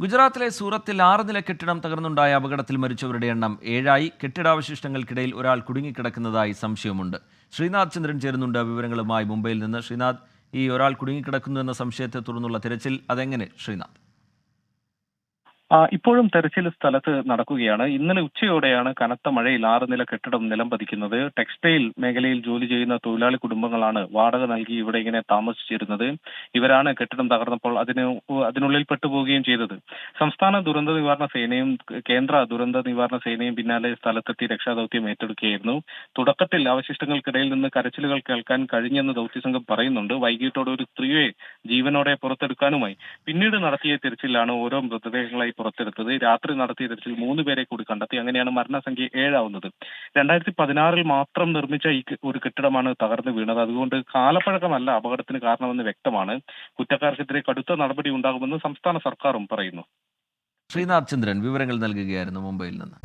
ഗുജറാത്തിലെ സൂറത്തിൽ ആറ് നില കെട്ടിടം തകർന്നുണ്ടായ അപകടത്തിൽ മരിച്ചവരുടെ എണ്ണം ഏഴായി. കെട്ടിടാവശിഷ്ടങ്ങൾക്കിടയിൽ ഒരാൾ കുടുങ്ങിക്കിടക്കുന്നതായി സംശയമുണ്ട്. ശ്രീനാഥ് ചന്ദ്രൻ ചേരുന്നുണ്ട് വിവരങ്ങളുമായി. മുംബൈയിൽ നിന്ന് ശ്രീനാഥ് ഈ ഒരാൾ കുടുങ്ങിക്കിടക്കുന്നു എന്ന സംശയത്തെ തുടർന്നുള്ള തിരച്ചിൽ അതെങ്ങനെ ശ്രീനാഥ്? ഇപ്പോഴും തെരച്ചിൽ സ്ഥലത്ത് നടക്കുകയാണ്. ഇന്നലെ ഉച്ചയോടെയാണ് കനത്ത മഴയിൽ ആറ് നില കെട്ടിടം നിലം പതിക്കുന്നത്. ടെക്സ്റ്റൈൽ മേഖലയിൽ ജോലി ചെയ്യുന്ന തൊഴിലാളി കുടുംബങ്ങളാണ് വാടക നൽകി ഇവിടെ ഇങ്ങനെ താമസിച്ചിരുന്നത്. ഇവരാണ് കെട്ടിടം തകർന്നപ്പോൾ അതിന് അതിനുള്ളിൽ പെട്ടുപോവുകയും ചെയ്തത്. സംസ്ഥാന ദുരന്ത നിവാരണ സേനയും കേന്ദ്ര ദുരന്ത നിവാരണ സേനയും പിന്നാലെ സ്ഥലത്തെത്തി രക്ഷാദൌത്യം ഏറ്റെടുക്കുകയായിരുന്നു. തുടക്കത്തിൽ അവശിഷ്ടങ്ങൾക്കിടയിൽ നിന്ന് കരച്ചിലുകൾ കേൾക്കാൻ കഴിഞ്ഞെന്ന് ദൌത്യസംഘം പറയുന്നുണ്ട്. വൈകിട്ടോടെ ഒരു സ്ത്രീയെ ജീവനോടെ പുറത്തെടുക്കാനുമായി. പിന്നീട് നടത്തിയ തിരച്ചിലാണ് ഓരോ മൃതദേഹങ്ങളായി പുറത്തെടുത്തത്. രാത്രി നടത്തിയ തിരച്ചിൽ മൂന്ന് പേരെ കൂടി കണ്ടെത്തി. അങ്ങനെയാണ് മരണസംഖ്യ ഏഴാവുന്നത്. രണ്ടായിരത്തി പതിനാറിൽ മാത്രം നിർമ്മിച്ച ഈ ഒരു കെട്ടിടമാണ് തകർന്നു വീണത്. അതുകൊണ്ട് കാലപ്പഴക്കമല്ല അപകടത്തിന് കാരണമെന്ന് വ്യക്തമാണ്. കുറ്റക്കാർക്കെതിരെ കടുത്ത നടപടി ഉണ്ടാകുമെന്ന് സംസ്ഥാന സർക്കാരും പറയുന്നു. ശ്രീനാഥ് ചന്ദ്രൻ വിവരങ്ങൾ നൽകുകയായിരുന്നു മുംബൈയിൽ നിന്ന്.